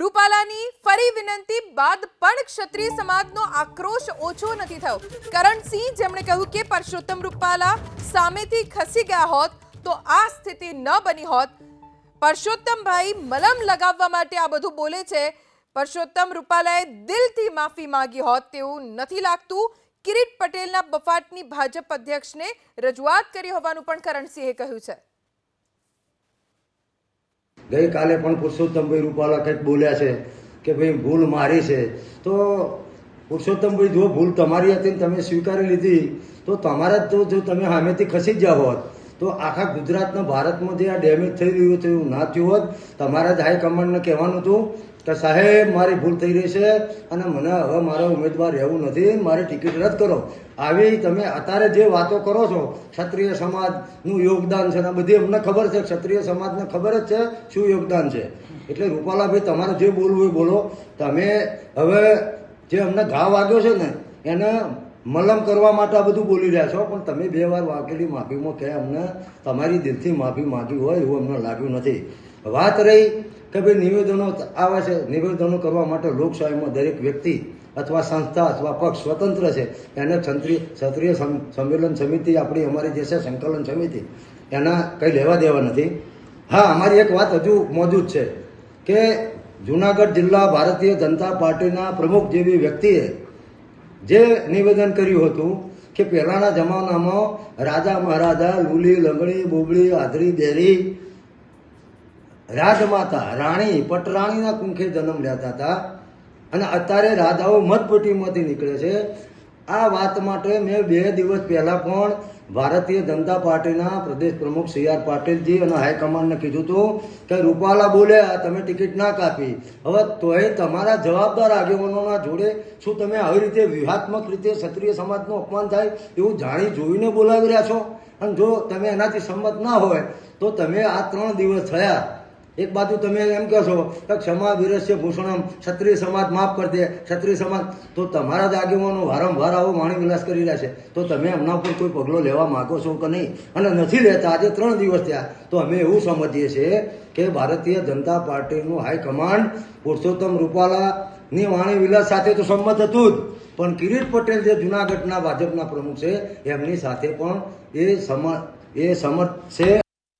રૂપાલાની ફરી વિનંતી બાદ પણ ક્ષત્રિય સમાજનો આક્રોશ ઓછો નથી થયો. કરણસિંહ જેમણે કહ્યું કે પરસોત્તમ રૂપાલા સામેથી ખસી ગયા હોત તો આ સ્થિતિ ન બની હોત. પરસોત્તમભાઈ મલમ લગાવવા માટે આ બધું બોલે છે. પરસોત્તમ રૂપાલાએ દિલથી માફી માંગી હોત તેવું નથી લાગતું. કિરીટ પટેલના બફાટની ભાજપ અધ્યક્ષને રજૂઆત કરી હોવાનું પણ કરણસિંહે કહ્યું છે. ગઈકાલે પણ પુરુષોત્તમભાઈ રૂપાલા કંઈક બોલ્યા છે કે ભાઈ ભૂલ મારી છે. તો પુરુષોત્તમભાઈ, જો ભૂલ તમારી હતી ને તમે સ્વીકારી લીધી, તો તમારા તો જો તમે સામેથી ખસી જ ગયા હોત, તો આખા ગુજરાતના ભારતમાં જે આ ડેમેજ થઈ રહ્યું છે એવું ના થયું હોત. તમારા જ હાઈકમાન્ડને કહેવાનું હતું કે સાહેબ, મારી ભૂલ થઈ રહી છે અને મને હવે મારો ઉમેદવાર રહેવું નથી, મારે ટિકિટ રદ કરો. આવી તમે અત્યારે જે વાતો કરો છો, ક્ષત્રિય સમાજનું યોગદાન છે ને બધી અમને ખબર છે. ક્ષત્રિય સમાજને ખબર જ છે શું યોગદાન છે. એટલે રૂપાલાભાઈ, તમારે જે બોલવું એ બોલો. તમે હવે જે અમને ઘા વાગ્યો છે ને, એને મલમ કરવા માટે આ બધું બોલી રહ્યા છો. પણ તમે બે વાર વાગેલી માફીમાં કે અમને, તમારી દિલથી માફી માગી હોય એવું અમને લાગ્યું નથી. વાત રહી કે ભાઈ નિવેદનો આવે છે. નિવેદનો કરવા માટે લોકશાહીમાં દરેક વ્યક્તિ અથવા સંસ્થા અથવા પક્ષ સ્વતંત્ર છે. એને ક્ષત્રિય ક્ષત્રિય સમ- સંમેલન સમિતિ આપણી અમારી જે છે સંકલન સમિતિ, એના કંઈ લેવા દેવા નથી. હા, અમારી એક વાત હજુ મોજૂદ છે કે જુનાગઢ જિલ્લા ભારતીય જનતા પાર્ટીના પ્રમુખ જેવી વ્યક્તિએ જે નિવેદન કર્યું હતું કે પહેલાંના જમાનામાં રાજા મહારાજા લુલી, લંગડી બોબડી આધરી દેરી રાજમાતા, રાણી, પટરાણીના કુંખે જન્મ લેતા હતા. અને અત્યારે રાજાઓ મધપટીમાંથી નીકળે છે. આ વાત માટે મેં બે દિવસ પહેલાં પણ ભારતીય જનતા પાર્ટીના પ્રદેશ પ્રમુખ સી આર પાટીલજી અને હાઈકમાન્ડને કીધું હતું કે, રૂપાલા બોલ્યા તમે ટિકિટ ના કાપી. હવે તોય તમારા જવાબદાર આગેવાનોના જોડે શું તમે આવી રીતે વ્યૂહાત્મક રીતે ક્ષત્રિય સમાજનું અપમાન થાય એવું જાણી જોઈને બોલાવી રહ્યા છો? અને જો તમે એનાથી સંમત ના હોય, તો તમે આ ત્રણ દિવસ થયા એક બાજુ તમે એમ કહો છો કે ક્ષમા, વિરસ્ય, ભૂષણમ, ક્ષત્રિય સમાજ માફ કરી દે, ક્ષત્રિય સમાજ. તો તમારા જ આગેવાનો વારંવાર આવો વાણી વિલાસ કરી રહ્યા છે. તો તમે એમના ઉપર કોઈ પગલો લેવા માંગો છો કે નહીં? અને નથી લેતા, આજે ત્રણ દિવસ થયા. તો અમે એવું સમજીએ છીએ કે ભારતીય જનતા પાર્ટીનું હાઈકમાન્ડ પુરુષોત્તમ રૂપાલાની વાણી વિલાસ સાથે તો સંમત હતું જ. પણ કિરીટ પટેલ જે જુનાગઢના ભાજપના પ્રમુખ છે, એમની સાથે પણ એ સમ એ સમર્થ છે.